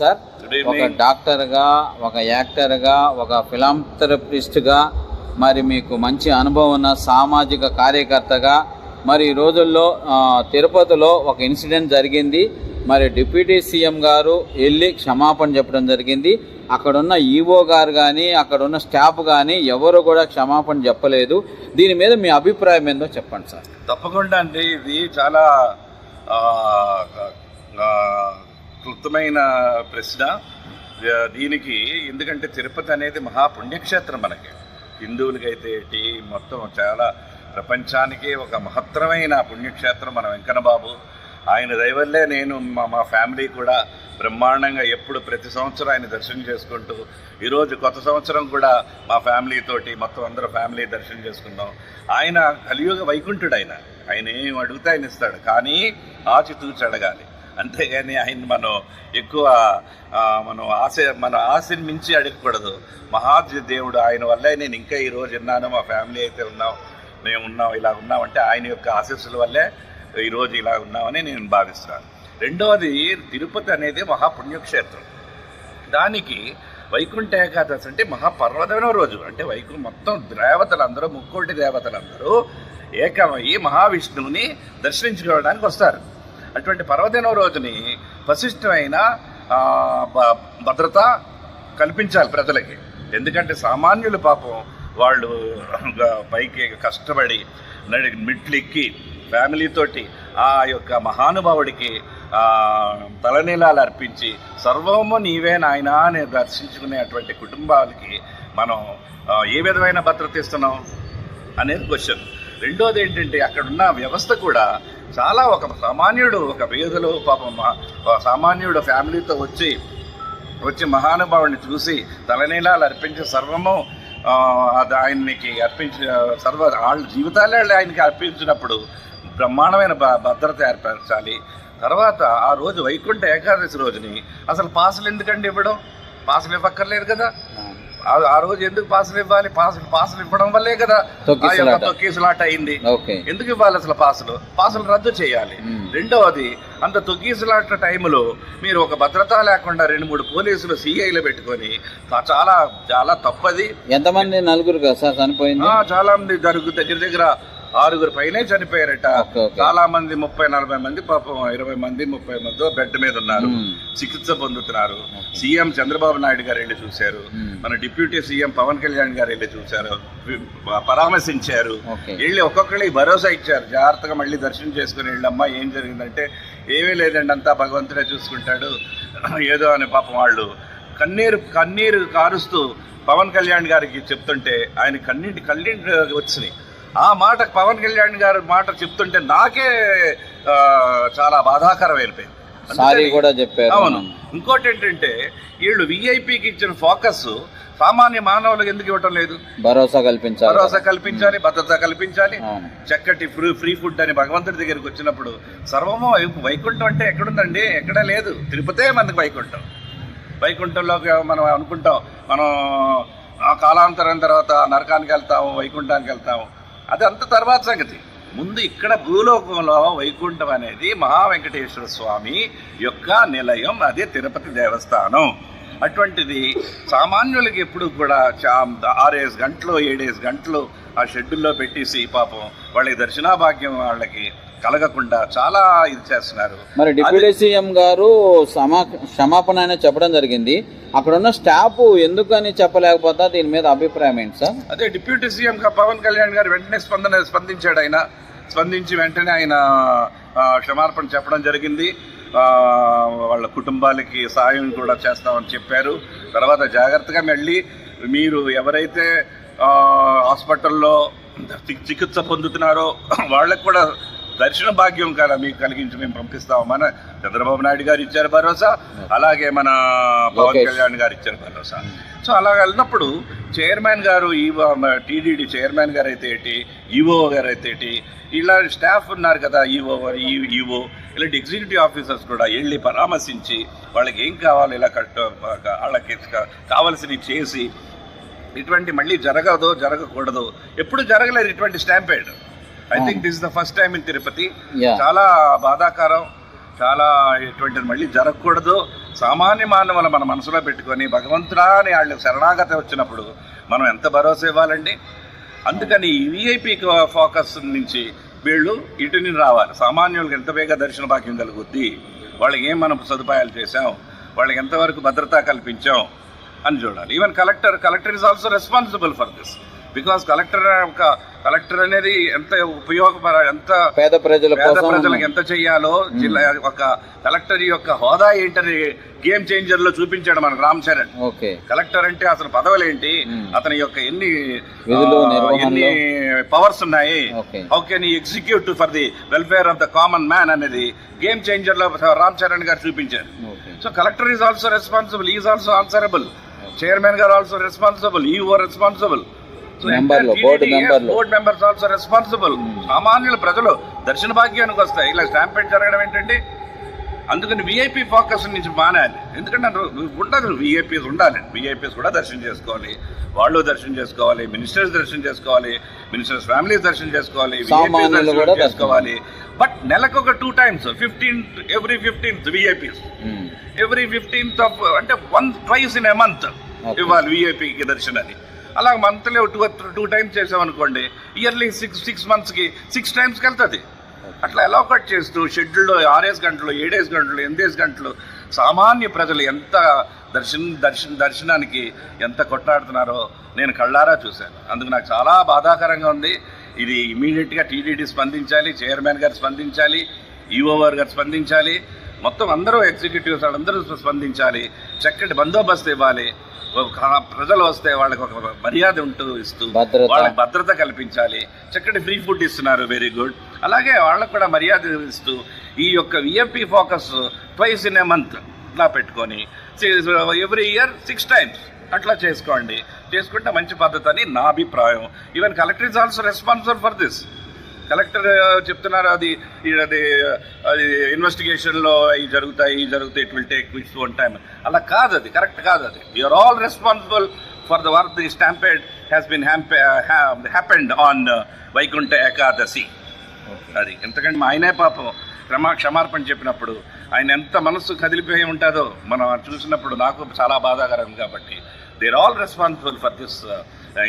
Sir. ఒక. డాక్టర్గా ఒక యాక్టర్గా ఒక ఫిలాంథెరపిస్ట్గా మరి మీకు మంచి అనుభవం ఉన్న సామాజిక కార్యకర్తగా మరి ఈ రోజుల్లో తిరుపతిలో ఒక ఇన్సిడెంట్ జరిగింది. మరి డిప్యూటీ సీఎం గారు వెళ్ళి క్షమాపణ చెప్పడం జరిగింది. అక్కడున్న ఈఓ గారు కానీ అక్కడున్న స్టాఫ్ కానీ ఎవరు కూడా క్షమాపణ చెప్పలేదు. దీని మీద మీ అభిప్రాయం ఏందో చెప్పండి సార్. తప్పకుండా అండి. ఇది చాలా క్లుప్తమైన ప్రశ్న. దీనికి ఎందుకంటే తిరుపతి అనేది మహాపుణ్యక్షేత్రం మనకి. హిందువులకైతే ఏంటి మొత్తం చాలా ప్రపంచానికి ఒక మహత్తరమైన పుణ్యక్షేత్రం మన వెంకన్నబాబు. ఆయన దయవల్లే నేను మా మా ఫ్యామిలీ కూడా బ్రహ్మాండంగా ఎప్పుడు ప్రతి సంవత్సరం ఆయన దర్శనం చేసుకుంటూ ఈరోజు కొత్త సంవత్సరం కూడా మా ఫ్యామిలీతోటి మొత్తం అందరూ ఫ్యామిలీ దర్శనం చేసుకున్నాం ఆయన కలియుగ వైకుంఠుడు ఆయన. ఆయన ఏం అడిగితే ఆయన ఇస్తాడు. కానీ ఆచితూచి అడగాలి. అంతేగాని ఆయన మనం ఎక్కువ మనం ఆశ మన ఆశని మించి అడగకూడదు మహాద్య దేవుడు ఆయన వల్లే నేను ఇంకా ఈరోజు ఉన్నాను మా ఫ్యామిలీ అయితే ఉన్నాం మేము ఉన్నాం ఇలా ఉన్నామంటే ఆయన యొక్క ఆశీస్సుల వల్లే ఈరోజు ఇలా ఉన్నామని నేను భావిస్తున్నాను రెండవది తిరుపతి అనేది మహాపుణ్యక్షేత్రం. దానికి వైకుంఠ ఏకాదశి అంటే మహాపర్వతమైన రోజు. అంటే వైకుంఠ మొత్తం దేవతలందరూ ముక్కోటి దేవతలందరూ ఏకమయ్యి మహావిష్ణువుని దర్శించుకోవడానికి వస్తారు. అటువంటి పర్వదినం రోజుని వశిష్టమైన భ- భద్రత కల్పించాలి ప్రజలకి. ఎందుకంటే సామాన్యులు పాపం వాళ్ళు పైకి కష్టపడి నడి మెట్లెక్కి ఫ్యామిలీతోటి ఆ యొక్క మహానుభావుడికి తలనీలాలు అర్పించి సర్వము నీవే నాయనా అని దర్శించుకునేటువంటి కుటుంబాలకి మనం ఏ విధమైన భద్రత ఇస్తున్నాం? అనేది క్వశ్చన్ రెండోది ఏంటంటే అక్కడున్న వ్యవస్థ కూడా చాలా ఒక సామాన్యుడు ఒక పేదలు పాపం సామాన్యుడు ఫ్యామిలీతో వచ్చి వచ్చి మహానుభావుడిని చూసి తలనీలాలు అర్పించే సర్వము అది ఆయనకి అర్పించిన సర్వ వాళ్ళ జీవితాలే ఆయనకి అర్పించినప్పుడు బ్రహ్మాండమైన భ- భద్రత ఏర్పరచాలి. తర్వాత ఆ రోజు వైకుంఠ ఏకాదశి రోజుని అసలు పాసులు ఎందుకండి ఇవ్వడం? పాసులు ఇవ్వక్కర్లేదు కదా? ఆ- రోజు ఎందుకు పాసులు ఇవ్వాలి? పాసులు పాసులు ఇవ్వడం వల్లే కదా తొక్కిసలాట. తొక్కిసలాట అయింది. ఎందుకు ఇవ్వాలి అసలు పాసులు? పాసులు రద్దు చేయాలి. రెండవది అంత తొగ్గిసలాట టైంలో మీరు ఒక భద్రత లేకుండా రెండు మూడు పోలీసులు సిఐలు పెట్టుకొని చాలా చాలా తప్పది. ఎంతమంది నలుగురు కదా సార్ చనిపోయింది? చాలా మంది దగ్గర దగ్గర ఆరుగురు పైనే చనిపోయారట. చాలా మంది ముప్పై నలభై మంది పాపం ఇరవై మంది ముప్పై మంది బెడ్ మీద ఉన్నారు. చికిత్స పొందుతున్నారు. సీఎం చంద్రబాబు నాయుడు గారు వెళ్ళి చూశారు. మన డిప్యూటీ సీఎం పవన్ కళ్యాణ్ గారు వెళ్ళి చూశారు. పరామర్శించారు. వెళ్ళి ఒక్కొక్కరికి భరోసా ఇచ్చారు. జాగ్రత్తగా మళ్ళీ దర్శనం చేసుకుని వెళ్ళమ్మా ఏం జరిగిందంటే ఏమీ లేదండి అంతా భగవంతుడే చూసుకుంటాడు. ఏదో అని పాపం వాళ్ళు కన్నీరు కన్నీరు కారుస్తూ పవన్ కళ్యాణ్ గారికి చెప్తుంటే ఆయన కన్నీటి కన్నీటి వచ్చినాయి. ఆ మాట పవన్ కళ్యాణ్ గారు మాట చెప్తుంటే నాకే చాలా సారీ అందుకని- కూడా చెప్పారు. అవును. ఇంకోటి ఏంటంటే వీళ్ళు విఐపికి ఇచ్చిన ఫోకస్ సామాన్య మానవులకు ఎందుకు ఇవ్వటం లేదు? భరోసా కల్పించారు భరోసా కల్పించాలి భద్రత కల్పించాలి. చక్కటి ఫ్రీ ఫ్రీ ఫుడ్ అని భగవంతుడి దగ్గరికి వచ్చినప్పుడు సర్వము వైకుంఠం అంటే ఎక్కడుందండి? ఎక్కడా లేదు. తిరుపతే మనకి వైకుంఠం. వైకుంఠంలోకి మనం అనుకుంటాం మనం ఆ కాలాంతరం తర్వాత నరకానికి వెళ్తాము వైకుంఠానికి వెళ్తాము. అది అంత తర్వాత సంగతి. ముందు ఇక్కడ భూలోకంలో వైకుంఠం అనేది మహా వెంకటేశ్వర స్వామి యొక్క నిలయం అదే తిరుపతి దేవస్థానం. అటువంటిది సామాన్యులకి ఎప్పుడు కూడా చా ఆరేసి గంటలు ఏడేసి గంటలు ఆ షెడ్యూల్లో పెట్టేసి పాపం వాళ్ళకి దర్శనాభాగ్యం వాళ్ళకి కలగకుండా చాలా ఇది చేస్తున్నారు. మరి డిప్యూటీ సీఎం గారు సమా క్షమాపణ అనేది చెప్పడం జరిగింది. అక్కడ ఉన్న స్టాఫ్ ఎందుకని చెప్పలేకపోతా? దీని మీద అభిప్రాయం ఏంటి సార్? అదే డిప్యూటీ సీఎం పవన్ కళ్యాణ్ గారు వెంటనే స్పందన స్పందించాడు ఆయన. స్పందించి వెంటనే ఆయన ఆ, క్షమాపణ చెప్పడం జరిగింది. వాళ్ళ కుటుంబాలకి సాయం కూడా చేస్తామని చెప్పారు. తర్వాత జాగ్రత్తగా మళ్ళీ మీరు ఎవరైతే హాస్పిటల్లో చికిత్స పొందుతున్నారో వాళ్ళకి కూడా దర్శన భాగ్యం కదా మీకు కలిగించి మేము పంపిస్తాం. మన చంద్రబాబు నాయుడు గారు ఇచ్చారు భరోసా అలాగే మన పవన్. కళ్యాణ్ గారు ఇచ్చారు భరోసా. సో అలా వెళ్ళినప్పుడు చైర్మన్ గారు ఈవో టీడీడీ చైర్మన్ గారు అయితే ఏంటి ఈవో గారు అయితే ఏంటి ఇలా స్టాఫ్ ఉన్నారు కదా ఈవో ఈవో ఇలాంటి ఎగ్జిక్యూటివ్ ఆఫీసర్స్ కూడా వెళ్ళి పరామర్శించి వాళ్ళకి ఏం కావాలి ఇలా కట్ట వాళ్ళకి కావాల్సినవి చేసి ఇటువంటి మళ్ళీ జరగదు జరగకూడదు ఎప్పుడు జరగలేదు ఇటువంటి stampede. I think this the first time in Tirupati చాలా బాధాకరం చాలా ఇటువంటిది మళ్ళీ జరగకూడదు. సామాన్య మానవులు మన మనసులో పెట్టుకొని భగవంతుడా అని వాళ్ళు శరణాగతి వచ్చినప్పుడు మనం ఎంత భరోసా ఇవ్వాలండి? అందుకని విఐపి ఫోకస్ నుంచి వీళ్ళు ఇటు నుంచి రావాలి. సామాన్యులకు ఎంత వేగ దర్శన భాగ్యం కలుగుద్ది? వాళ్ళకి ఏం మనం సదుపాయాలు చేశాం? వాళ్ళకి ఎంతవరకు భద్రత కల్పించాం? అని చూడాలి. Even collector collector is also responsible for this because collector ఒక కలెక్టర్ అనేది ఎంత ఉపయోగపడ ఎంత పేద ప్రజల పేద ప్రజలకు ఎంత చెయ్యాలో జిల్లా ఒక కలెక్టర్ యొక్క హోదా ఏంటని గేమ్ చేంజర్లో చూపించాడు మన రామ్ చరణ్. కలెక్టర్ అంటే అతని పదవులేంటి? మ్మ్. అతని యొక్క ఎన్ని. ఎన్ని పవర్స్ ఉన్నాయి? Okay. How can execute for the welfare of the common man అనేది గేమ్ చేంజర్లో రామ్ చరణ్ గారు చూపించారు. So collector is also responsible is also answerable chairman గారు ఆల్సో రెస్పాన్సిబుల్ ఓ రెస్పాన్సిబుల్ మెంబర్లు, బోర్డు మెంబర్లు. బోర్డు మెంబర్స్ ఆల్సో రెస్పాన్సిబుల్ సామాన్యుల ప్రజలు దర్శన భాగ్యానికి వస్తాయి. ఇలా స్టాంపేట్ జరగడం ఏంటంటే అందుకని విఐపి ఫోకస్ నుంచి మానేయాలి ఎందుకంటే ఉండదు. విఐపీస్ ఉండాలి. విఐపీస్ కూడా దర్శనం చేసుకోవాలి. వాళ్ళు దర్శనం చేసుకోవాలి. మినిస్టర్స్ దర్శనం చేసుకోవాలి. మినిస్టర్స్ ఫ్యామిలీస్ దర్శనం చేసుకోవాలి. దర్శనం చేసుకోవాలి. బట్ నెలకు ఒక two times fifteenth every fifteenth VIPs. Every fifteenth of అంటే one twice in a month. ఇవ్వాలి విఐపికి దర్శనాన్ని. అలా మంత్లీ టూ టూ టైమ్స్ చేసామనుకోండి ఇయర్లీ సిక్స్ సిక్స్ మంత్స్కి సిక్స్ టైమ్స్కి వెళ్తుంది అట్లా అలౌకట్ చేస్తూ షెడ్యూల్లో ఆరేసి గంటలు ఏడేసి గంటలు ఎనిమిదేసి గంటలు సామాన్య ప్రజలు ఎంత దర్శన దర్శన దర్శనానికి ఎంత కొట్లాడుతున్నారో నేను కళ్ళారా చూశాను. అందుకు నాకు చాలా బాధాకరంగా ఉంది. ఇది ఇమీడియట్గా టీడీడీ స్పందించాలి చైర్మన్ గారు స్పందించాలి ఈఓఆర్ గారు స్పందించాలి మొత్తం అందరూ ఎగ్జిక్యూటివ్స్ వాళ్ళందరూ స్పందించాలి చక్కటి బందోబస్తు ఇవ్వాలి. ప్రజలు వస్తే వాళ్ళకి ఒక మర్యాద ఉంటూ ఇస్తూ. వాళ్ళకి భద్రత కల్పించాలి. చక్కటి ఫ్రీ ఫుడ్ ఇస్తున్నారు వెరీ గుడ్ అలాగే వాళ్ళకు కూడా మర్యాద ఇస్తూ ఈ యొక్క VMP focus twice in a month ఇట్లా పెట్టుకొని ఎవ్రీ ఇయర్ సిక్స్ టైమ్స్ అట్లా చేసుకోండి. చేసుకుంటే మంచి పద్ధతి అని నా అభిప్రాయం. Even collector is also responsible for this collector చెప్తున్నారు అది అది అది ఇన్వెస్టిగేషన్లో అవి జరుగుతాయి ఇవి జరుగుతాయి it will take which one time. అలా కాదు అది కరెక్ట్ కాదు అది. We are all responsible for the work the stampede has been happened on Vaikuntha Ekadashi అది ఎందుకంటే మా ఆయనే పాపం క్షమా క్షమార్పణ చెప్పినప్పుడు ఆయన ఎంత మనస్సు కదిలిపోయి ఉంటుందో మనం చూసినప్పుడు నాకు చాలా బాధాకరం కాబట్టి there all responsible for this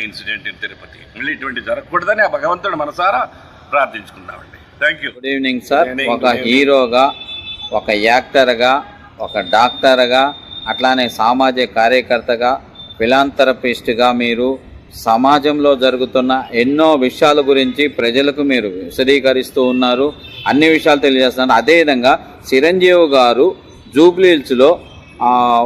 incident in Tirupati మళ్ళీ ఇటువంటి జరగకూడదని ఆ భగవంతుడు మనసారా ప్రార్థించుకుందామండి. Thank you good evening sir ఒక. హీరోగా ఒక యాక్టర్గా ఒక డాక్టర్గా అట్లానే సామాజిక కార్యకర్తగా ఫిలాంథరపిస్ట్గా మీరు సమాజంలో జరుగుతున్న ఎన్నో విషయాల గురించి ప్రజలకు మీరు విశదీకరిస్తూ ఉన్నారు. అన్ని విషయాలు తెలియజేస్తున్నారు. అదేవిధంగా చిరంజీవి గారు జూబ్లీహిల్స్లో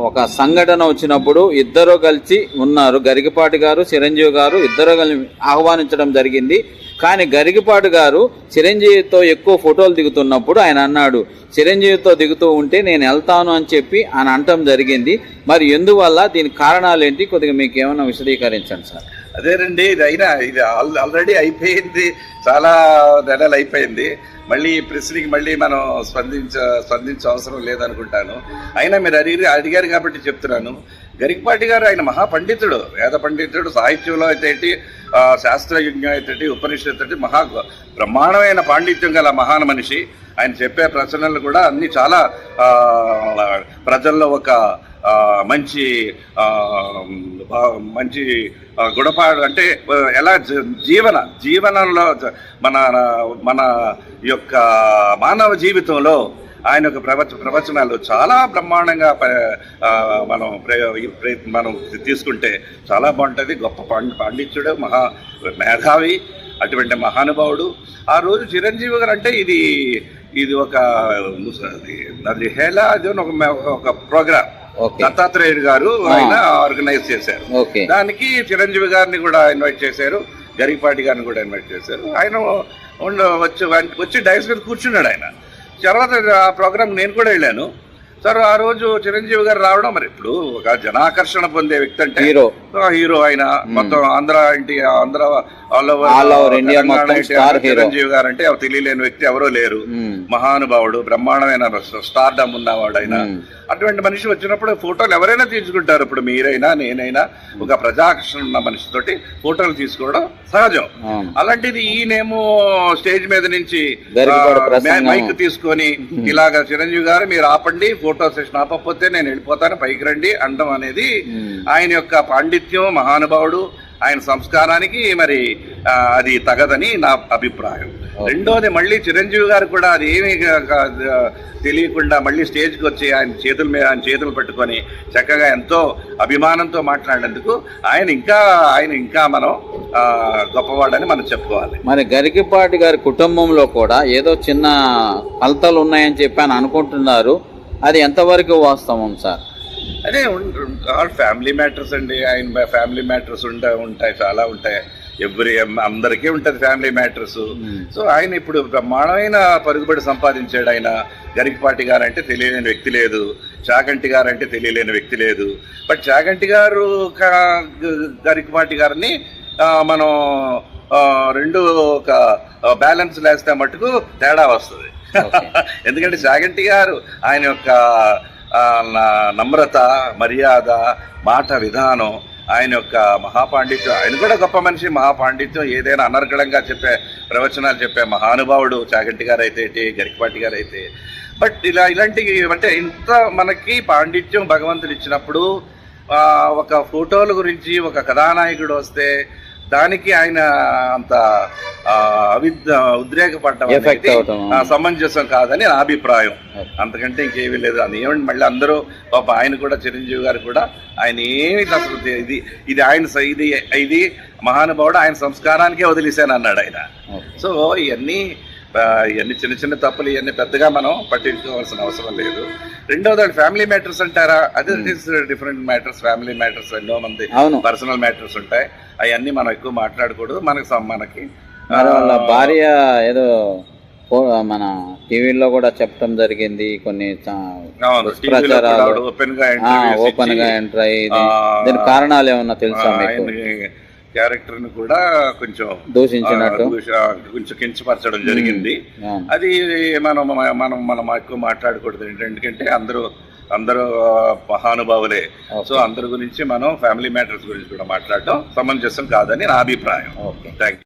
ఒక సంఘటన వచ్చినప్పుడు ఇద్దరు కలిసి ఉన్నారు. గరికపాటి గారు చిరంజీవి గారు ఇద్దరు కలిసి ఆహ్వానించడం జరిగింది. కానీ గరిగిపాటు గారు చిరంజీవితో ఎక్కువ ఫోటోలు దిగుతున్నప్పుడు ఆయన అన్నాడు చిరంజీవితో దిగుతూ ఉంటే నేను వెళ్తాను అని చెప్పి ఆయన అనటం జరిగింది. మరి ఎందువల్ల? దీని కారణాలు ఏంటి కొద్దిగా మీకు ఏమైనా విశదీకరించండి సార్. అదేనండి ఇది అయినా ఇది ఆల్- ఆల్రెడీ అయిపోయింది చాలా నెలలు అయిపోయింది. మళ్ళీ ఈ ప్రశ్నకి మళ్ళీ మనం స్పందించ స్పందించే అవసరం లేదనుకుంటాను. అయినా మీరు అడిగి అడిగారు కాబట్టి చెప్తున్నాను. గరికపాటి గారు ఆయన మహాపండితుడు వేద పండితుడు సాహిత్యంలో అయితే ఏంటి, ఆ, శాస్త్రయుజ్ఞం అయితే ఉపనిషత్తు మహా బ్రహ్మాండమైన పాండిత్యం గల మహాన్ మనిషి. ఆయన చెప్పే ప్రశ్నలు కూడా అన్ని చాలా ప్రజల్లో ఒక మంచి మంచి ఆ, గుణపాడు అంటే ఎలా జ- జీవన జీవనంలో మన మన యొక్క మానవ జీవితంలో ఆయన యొక్క ప్రవచ ప్రవచనాలు చాలా బ్రహ్మాండంగా మనం మనం తీసుకుంటే చాలా బాగుంటుంది. గొప్ప పాండి పాండిత్యుడు మహా మేధావి అటువంటి మహానుభావుడు. ఆ రోజు చిరంజీవి గారు అంటే ఇది ఇది ఒక అది అది హేలా అది ఒక ఒక ప్రోగ్రామ్. దత్తాత్రేయుడు గారు ఆయన ఆర్గనైజ్ చేశారు. దానికి చిరంజీవి గారిని కూడా ఇన్వైట్ చేశారు. గరిపాటి గారిని కూడా ఇన్వైట్ చేశారు. ఆయన వచ్చి వచ్చి డైస్ మీద కూర్చున్నాడు ఆయన. తర్వాత ఆ ప్రోగ్రామ్ నేను కూడా వెళ్ళాను సార్ ఆ రోజు చిరంజీవి గారు రావడం మరి ఇప్పుడు ఒక జనాకర్షణ పొందే వ్యక్తి అంటే హీరో హీరో ఆయన మొత్తం ఆంధ్ర ఇంటి Andhra all over hero. Chiranjeevi garu అంటే తెలియలేని వ్యక్తి ఎవరో లేరు. మహానుభావుడు బ్రహ్మాండమైన స్టార్డమ్ ఉన్నవాడు ఆయన. అటువంటి మనిషి వచ్చినప్పుడు ఫోటోలు ఎవరైనా తీసుకుంటారు ఇప్పుడు మీరైనా నేనైనా ఒక ప్రజాకర్షణ ఉన్న మనిషితోటి ఫోటోలు తీసుకోవడం సహజం అలాంటిది ఈయనేమో స్టేజ్ మీద నుంచి. మైక్ తీసుకొని ఇలాగ చిరంజీవి గారు మీరు ఆపండి ఫోటో సెషన్ ఆపకపోతే నేను వెళ్ళిపోతాను పైకి రండి అనడం అనేది మ్మ్. ఆయన యొక్క పాండిత్యం మహానుభావుడు ఆయన సంస్కారానికి మరి అది తగదని నా అభిప్రాయం రెండోది మళ్ళీ చిరంజీవి గారు కూడా అది ఏమీ తెలియకుండా మళ్ళీ స్టేజ్కి వచ్చి ఆయన చేతుల మీద ఆయన చేతులు పట్టుకొని చక్కగా ఎంతో అభిమానంతో మాట్లాడినందుకు ఆయన ఇంకా ఆయన ఇంకా మనం ఆ, గొప్పవాడని మనం చెప్పుకోవాలి. మరి గరికిపాటి గారి కుటుంబంలో కూడా ఏదో చిన్న కలతలు ఉన్నాయని చెప్పి అని అనుకుంటున్నారు. అది ఎంతవరకు వాస్తవం సార్? అదే ఫ్యామిలీ మ్యాటర్స్ అండి. ఆయన ఫ్యామిలీ మ్యాటర్స్ ఉంట ఉంటాయి చాలా ఉంటాయి. ఎవ్రీ అందరికీ ఉంటుంది ఫ్యామిలీ మ్యాటర్స్ సో ఆయన ఇప్పుడు బ్రహ్మాండమైన పరుగుబడి సంపాదించాడు ఆయన. గరికపాటి గారు అంటే తెలియలేని వ్యక్తి లేదు. చాగంటి గారు అంటే తెలియలేని వ్యక్తి లేదు. బట్ చాగంటి గారు గరికపాటి గారిని మనం రెండు ఒక బ్యాలెన్స్ లేస్తే మటుకు తేడా వస్తుంది. ఎందుకంటే చాగంటి గారు ఆయన యొక్క నమ్రత మర్యాద మాట విధానం ఆయన యొక్క మహాపాండిత్యం ఆయన కూడా గొప్ప మనిషి మహాపాండిత్యం ఏదైనా అనర్గళంగా చెప్పే ప్రవచనాలు చెప్పే మహానుభావుడు చాగంటి గారు అయితే గరికపాటి గారు అయితే బట్ ఇలా ఇలాంటి అంటే ఇంత మనకి పాండిత్యం భగవంతుడు ఇచ్చినప్పుడు ఒక ఫోటోల గురించి ఒక కథానాయకుడు వస్తే దానికి ఆయన అంత ఉద్రేకపడటం సమంజసం కాదని నా అభిప్రాయం. అంతకంటే ఇంకేమీ లేదు. అది ఏమండి మళ్ళీ అందరూ పాప ఆయన కూడా చిరంజీవి గారు కూడా ఆయన ఏమి అసలు ఇది ఇది ఆయన ఇది ఇది మహానుభావుడు ఆయన సంస్కారానికే వదిలేశాను అన్నాడు ఆయన. సో ఇవన్నీ ఇవన్నీ చిన్న చిన్న తప్పులు ఇవన్నీ పెద్దగా మనం పట్టించుకోవాల్సిన అవసరం లేదు. రెండోది ఫ్యామిలీ మ్యాటర్స్ అంటారా? అదే డిఫరెంట్ మ్యాటర్స్ ఫ్యామిలీ మ్యాటర్స్ ఎన్నో మంది అవును. పర్సనల్ మ్యాటర్స్ ఉంటాయి. అవన్నీ మనం ఎక్కువ మాట్లాడకూడదు. మనకి మనకి వాళ్ళ భార్య ఏదో మన టీవీలో కూడా చెప్పడం జరిగింది. కొన్ని ఓపెన్గా ఎంటర్ అయ్యి దీనికి కారణాలు ఏమన్నా తెలుసా మీకు? క్యారెక్టర్ని కూడా కొంచెం దూషించినట్టు. కొంచెం కించపరచడం జరిగింది. అది మనం మనం మనం ఎక్కువ మాట్లాడకూడదు ఎందుకంటే అందరూ అందరూ మహానుభావులే. సో అందరి గురించి మనం ఫ్యామిలీ మ్యాటర్స్ గురించి కూడా మాట్లాడటం సమంజసం కాదని నా అభిప్రాయం. ఓకే. థ్యాంక్